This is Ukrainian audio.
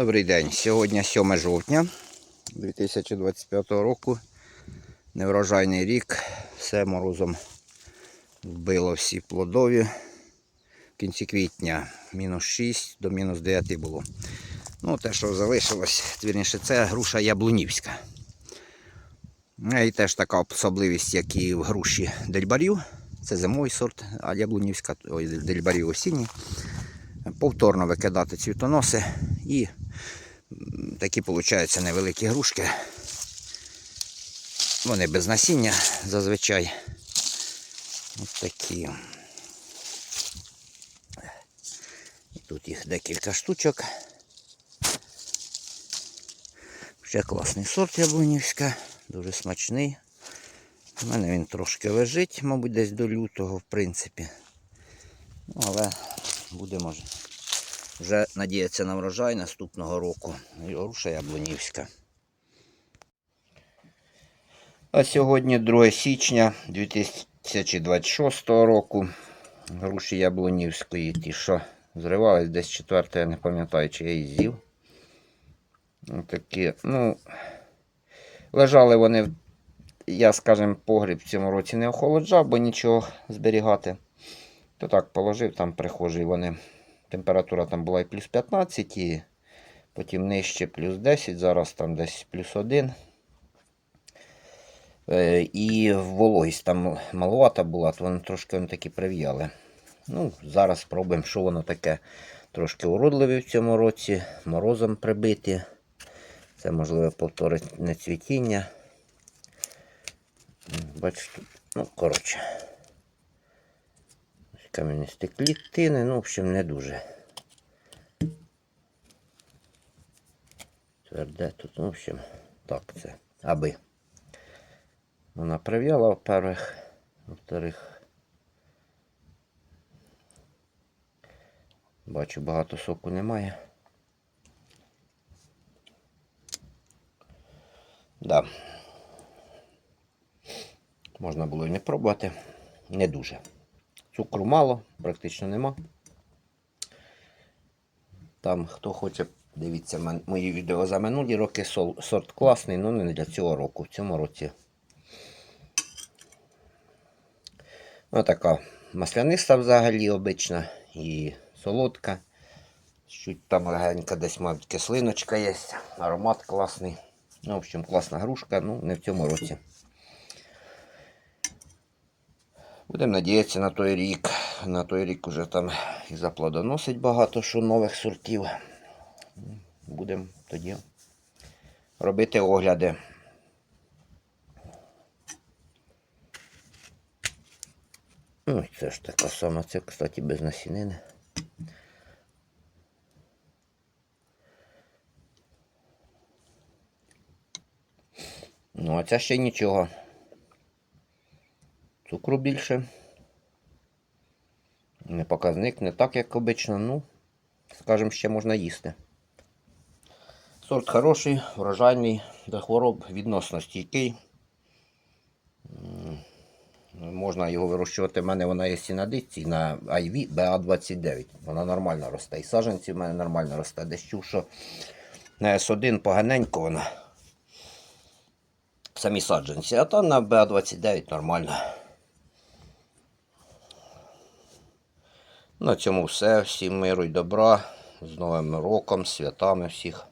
Добрий день. Сьогодні 7 жовтня 2025 року. Неврожайний рік. Все морозом вбило всі плодові. В кінці квітня мінус 6 до мінус 9 було. Ну, те, що залишилось, вірніше, це груша яблунівська. Е, І теж така особливість, як і в груші дельбарів. Це зимовий сорт, а яблунівська, ой, дельбарів осінній. Повторно викидати цвітоноси і такі получаються невеликі грушки. Вони без насіння зазвичай. Ось такі. Тут їх декілька штучок. Ще класний сорт яблунівська, дуже смачний. У мене він трошки лежить, мабуть, десь до лютого, в принципі. Ну, але будемо ж вже надіятися на врожай наступного року. І Груша яблунівська. А сьогодні 2 січня 2026 року. Груші яблунівської, ті, що зривались десь четверте, я не пам'ятаю, чи я її з'їв. Такі, ну, лежали вони, я, скажімо, погріб в цьому році не охолоджав, бо нічого зберігати. То так положив, там прихожий вони. Температура там була і плюс 15, і потім нижче плюс 10, зараз там десь плюс 1. Е, І вологість там маловата була, то вони трошки вони такі прив'яли. Ну, зараз спробуємо, що воно таке. Трошки уродливі в цьому році, морозом прибиті. Це можливо повторне цвітіння. Бачите, ну, коротше. Ось Кам'янисті клітини, ну, в общем, не дуже. Тверде тут, ну, в общем, так це. Аби. Вона прив'яла, во-первых. Во-вторых, бачу, багато соку немає. Да. Можна було і не пробувати. Не дуже. Цукру мало, практично нема. Там, хто хоче, дивіться мої відео за минулі роки. Сорт класний, але не для цього року. В цьому році. Ось така масляниста взагалі обична і солодка. Чуть там легенька десь, мабуть, кислиночка є. Аромат класний. Ну, в общем, класна грушка, ну, не в цьому році. Будемо надіятися на той рік. На той рік уже там і заплодоносить багато що нових сортів. Будемо тоді робити огляди. Ну, це ж така сама, це, кстати, без насінини. Ну, а ця ще нічого. Цукру більше. Не показник, не так, як обично, ну, скажімо, ще можна їсти. Сорт хороший, врожайний, до хвороб відносно стійкий. Можна його вирощувати. У мене вона є і на дитці, на IV BA29. Вона нормально росте. І саджанці в мене нормально росте. Десь чув, що на S1 поганенько вона. Самі саджанці, а то на BA29 нормально. На цьому все. Всім миру й добра. З Новим роком, святами всіх.